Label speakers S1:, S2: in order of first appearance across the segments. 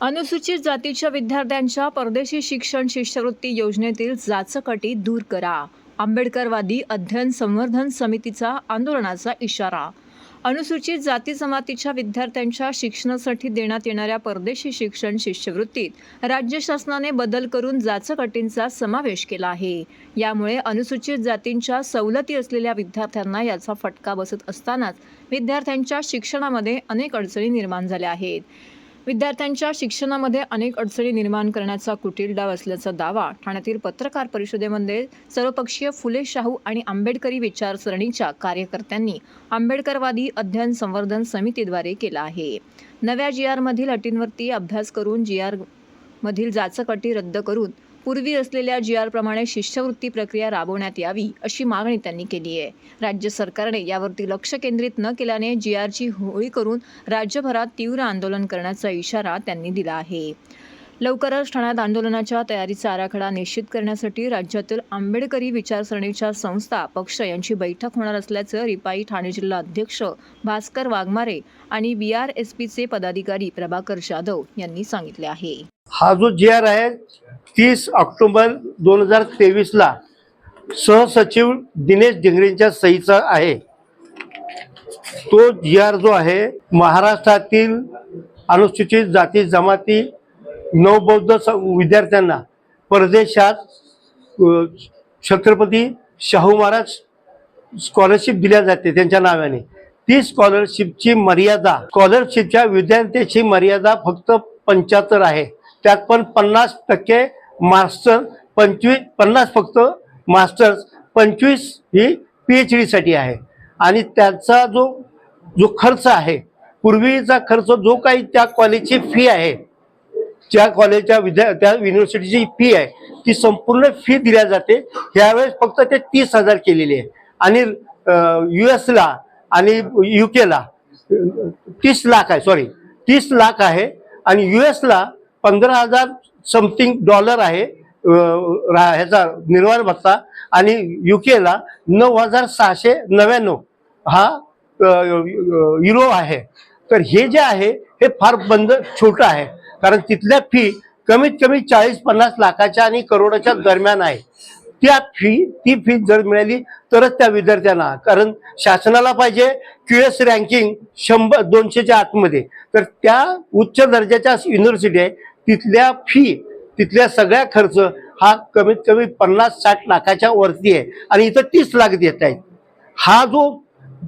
S1: अनुसूचित जातीच्या विद्यार्थ्यांच्या परदेशी शिक्षण शिष्यवृत्ती योजनेतील जाचकटी दूर करा. आंबेडकरवादी अध्ययन संवर्धन समितीचा आंदोलनाचा इशारा. अनुसूचित जाती जमातीच्या विद्यार्थ्यांच्या शिक्षणासाठी देण्यात येणाऱ्या परदेशी शिक्षण शिष्यवृत्तीत राज्य शासनाने बदल करून जाचकटींचा समावेश केला आहे. यामुळे अनुसूचित जातींच्या सवलती असलेल्या विद्यार्थ्यांना याचा फटका बसत असतानाच विद्यार्थ्यांच्या शिक्षणामध्ये अनेक अडचणी निर्माण झाल्या आहेत. विद्यार्थ्यांच्या शिक्षणामध्ये अनेक अडचणी निर्माण करण्याचा कुटील डाव असल्याचा दावा ठाण्यातील पत्रकार परिषदेमध्ये सर्वपक्षीय फुले शाहू आणि आंबेडकरी विचारसरणीच्या कार्यकर्त्यांनी आंबेडकरवादी अध्ययन संवर्धन समितीद्वारे केला आहे. नव्या जी आरमधील अटींवरती अभ्यास करून जी आर मधील जाचक अटी रद्द करून पूर्वी असलेल्या जी आरप्रमाणे शिष्यवृत्ती प्रक्रिया राबवण्यात यावी अशी मागणी त्यांनी केली आहे. राज्य सरकारने यावरती लक्ष केंद्रित न केल्याने जी आरची होळी करून राज्यभरात तीव्र आंदोलन करण्याचा इशारा त्यांनी दिला आहे. लवकरच ठाण्यात आंदोलनाच्या तयारीचा आराखडा निश्चित करण्यासाठी राज्यातील आंबेडकरी विचारसरणीच्या संस्था पक्ष यांची बैठक होणार असल्याचं रिपाई ठाणे जिल्हा अध्यक्ष भास्कर वाघमारे आणि बी आर एस पीचे पदाधिकारी प्रभाकर जाधव यांनी सांगितले आहे.
S2: हा जो जी आर आहे तीस ऑक्टोबर दोन हजार तेवीसला सहसचिव दिनेश डिंगरेंच्या सहीचा आहे. तो जी आर जो आहे महाराष्ट्रातील अनुसूचित जाती जमाती नवबौद्ध स- विद्यार्थ्यांना परदेशात छत्रपती शाहू महाराज स्कॉलरशिप दिल्या जाते त्यांच्या नावाने. ती स्कॉलरशिपची मर्यादा स्कॉलरशिपच्या विद्यार्थ्याची मर्यादा फक्त पंच्याहत्तर आहे. त्यात पण पन्नास टक्के मास्टर पंचवीस पन्नास फक्त मास्टर्स पंचवीस ही पी एच डीसाठी आहे. आणि त्याचा जो जो खर्च आहे पूर्वीचा खर्च जो काही त्या कॉलेजची फी आहे ज्या कॉलेजच्या विद्या त्या युनिव्हर्सिटीची फी आहे ती संपूर्ण फी दिल्या जाते. ह्यावेळेस फक्त ते तीस हजार केलेली आहे. आणि यू एसला आणि यू केला तीस लाख आहे सॉरी तीस लाख आहे. आणि यू एसला पंधरा हजार समथिंग डॉलर आहे रा- ह्याचा निर्वाण भत्ता. आणि यू केला नऊ हजार सहाशे नव्याण्णव हा युरो आहे. तर हे जे आहे हे फार बंद छोटं आहे. कारण तिथल्या फी कमीत कमी चाळीस पन्नास लाखाच्या आणि करोडाच्या दरम्यान आहे. त्या फी ती फी जर मिळाली तरच त्या विद्यार्थ्यांना कारण शासनाला पाहिजे क्यू एस रँकिंग शंभर दोनशेच्या आतमध्ये. तर त्या उच्च दर्जाच्या युनिव्हर्सिटी आहे तिथल्या फी तिथल्या सगळ्या खर्च हा कमीत कमी पन्नास साठ लाखाच्या वरती आहे. आणि इथं तीस लाख देत आहेत. हा जो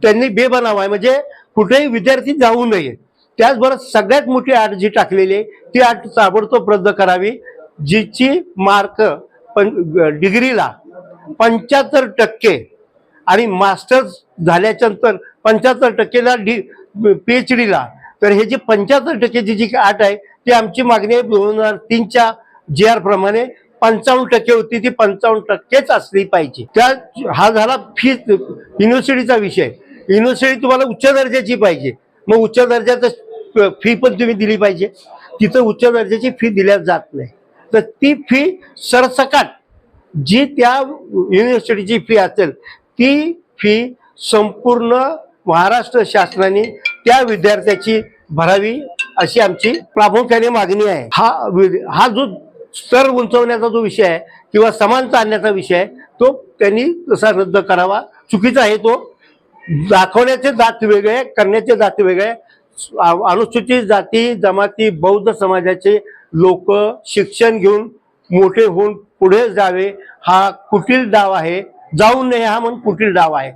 S2: त्यांनी बेबनाव आहे म्हणजे कुठेही विद्यार्थी जाऊ नये. त्याचबरोबर सगळ्यात मोठी अट जी टाकलेली आहे ती अट ताबडतोब रद्द करावी जिची मार्क पण डिग्रीला पंच्याहत्तर टक्के आणि मास्टर्स झाल्याच्यानंतर पंच्याहत्तर टक्केला डी पी एच डीला तर हे जे पंच्याहत्तर टक्केची जी आठ आहे ती आमची मागणी आहे दोन हजार तीनच्या जी आर प्रमाणे पंचावन्न टक्के होती ती पंचावन्न टक्केच असली पाहिजे. त्या हा झाला फी युनिव्हर्सिटीचा विषय. युनिव्हर्सिटी तुम्हाला उच्च दर्जाची पाहिजे. मग उच्च दर्जाचं फी पण तुम्ही दिली पाहिजे. तिथं उच्च दर्जाची फी दिल्या जात नाही. तर ती फी सरसकट जी त्या युनिव्हर्सिटीची फी असेल ती फी संपूर्ण महाराष्ट्र शासनाने त्या विद्यार्थ्याची भरावी अशी आमची प्रामुख्याने मागणी आहे. हा वि- हा जो स्तर उंचवण्याचा जो विषय आहे किंवा समानता आणण्याचा विषय आहे तो त्यांनी तसा रद्द करावा. चुकीचा आहे तो. दाखवण्याचे जात वेगळे करण्याचे जात वेगळे. अनुसूचित जाती जमाती बौद्ध समाजाचे लोक शिक्षण घेऊन मोठे होऊन पुढे जावे. हा कुटील डाव आहे. जाऊ नये हा म्हणून कुटील डाव आहे.